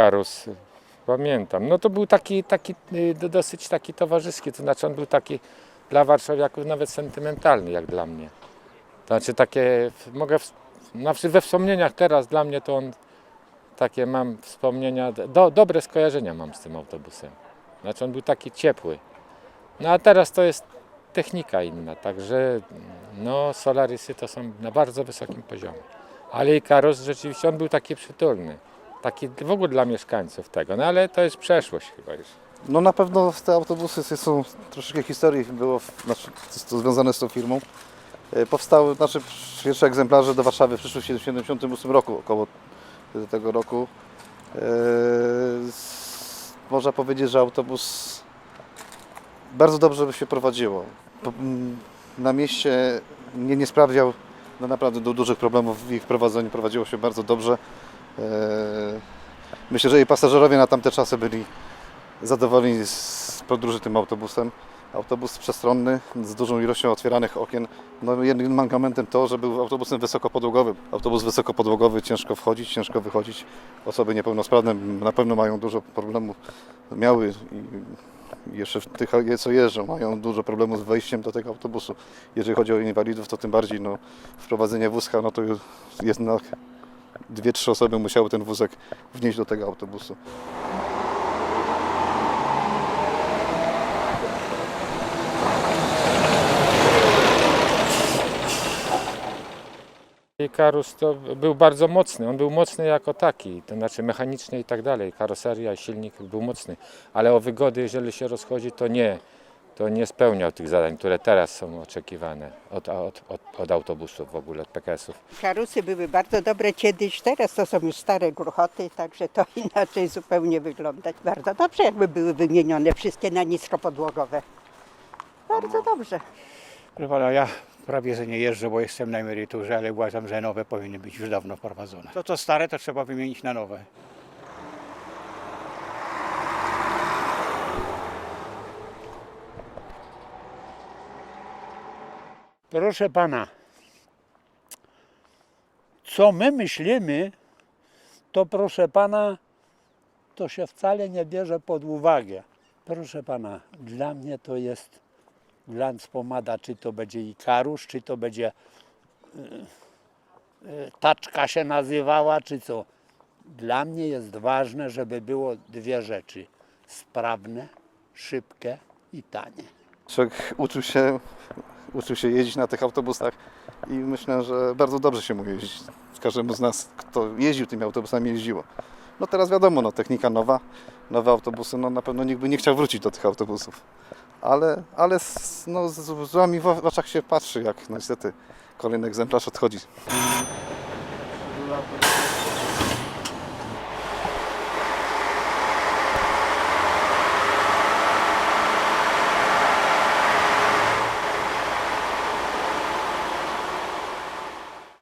Ikarus, pamiętam. No to był taki, taki y, do- dosyć taki towarzyski, to znaczy on był taki dla warszawiaków nawet sentymentalny jak dla mnie. To znaczy takie, mogę, w- znaczy we wspomnieniach teraz dla mnie to on, takie mam wspomnienia, do, dobre skojarzenia mam z tym autobusem. Znaczy on był taki ciepły. No a teraz to jest technika inna, także no Solarisy to są na bardzo wysokim poziomie. Ale Ikarus rzeczywiście on był taki przytulny. Taki w ogóle dla mieszkańców tego, no ale to jest przeszłość chyba już. No na pewno te autobusy są troszeczkę historii było, znaczy to związane z tą firmą. E, Powstały, znaczy pierwsze egzemplarze do Warszawy przyszły w 1978 roku, około tego roku. E, Można powiedzieć, że autobus bardzo dobrze by się prowadziło. Na mieście nie, nie sprawiał no naprawdę du- dużych problemów w ich prowadzeniu, prowadziło się bardzo dobrze. E, Myślę, że i pasażerowie na tamte czasy byli zadowoleni z podróży tym autobusem. Autobus przestronny, z dużą ilością otwieranych okien. No jednym mankamentem to, że był autobusem wysokopodłogowym. Autobus wysokopodłogowy, ciężko wchodzić, ciężko wychodzić. Osoby niepełnosprawne na pewno mają dużo problemów. Miały i jeszcze w tych, co jeżdżą, mają dużo problemów z wejściem do tego autobusu. Jeżeli chodzi o inwalidów, to tym bardziej no, wprowadzenie wózka, no to jest na dwie, trzy osoby musiały ten wózek wnieść do tego autobusu. Ikarus to był bardzo mocny, on był mocny jako taki, to znaczy mechanicznie i tak dalej, karoseria, silnik był mocny, ale o wygody, jeżeli się rozchodzi, to nie, to nie spełniał tych zadań, które teraz są oczekiwane od, od, od, od autobusów w ogóle, od PKS-ów. Karusy były bardzo dobre kiedyś, teraz to są już stare gruchoty, także to inaczej zupełnie wyglądać. Bardzo dobrze, jakby były wymienione wszystkie na niskopodłogowe. Bardzo dobrze. Proszę pana, ja prawie że nie jeżdżę, bo jestem na emeryturze, ale uważam, że nowe powinny być już dawno wprowadzone. To co stare, to trzeba wymienić na nowe. Proszę pana, co my myślimy, to proszę pana, to się wcale nie bierze pod uwagę. Proszę pana, dla mnie to jest glans pomada, czy to będzie Ikarusz, czy to będzie y, y, taczka się nazywała, czy co. Dla mnie jest ważne, żeby było dwie rzeczy. Sprawne, szybkie i tanie. Człowiek uczył się, uczył się jeździć na tych autobusach i myślę, że bardzo dobrze się mu jeździ. Każdemu z nas, kto jeździł tymi autobusami, jeździło. No teraz wiadomo, no, technika nowa, nowe autobusy, no na pewno nikt by nie chciał wrócić do tych autobusów. Ale, ale z, no, z, łzami w oczach się patrzy, jak no, niestety kolejny egzemplarz odchodzi.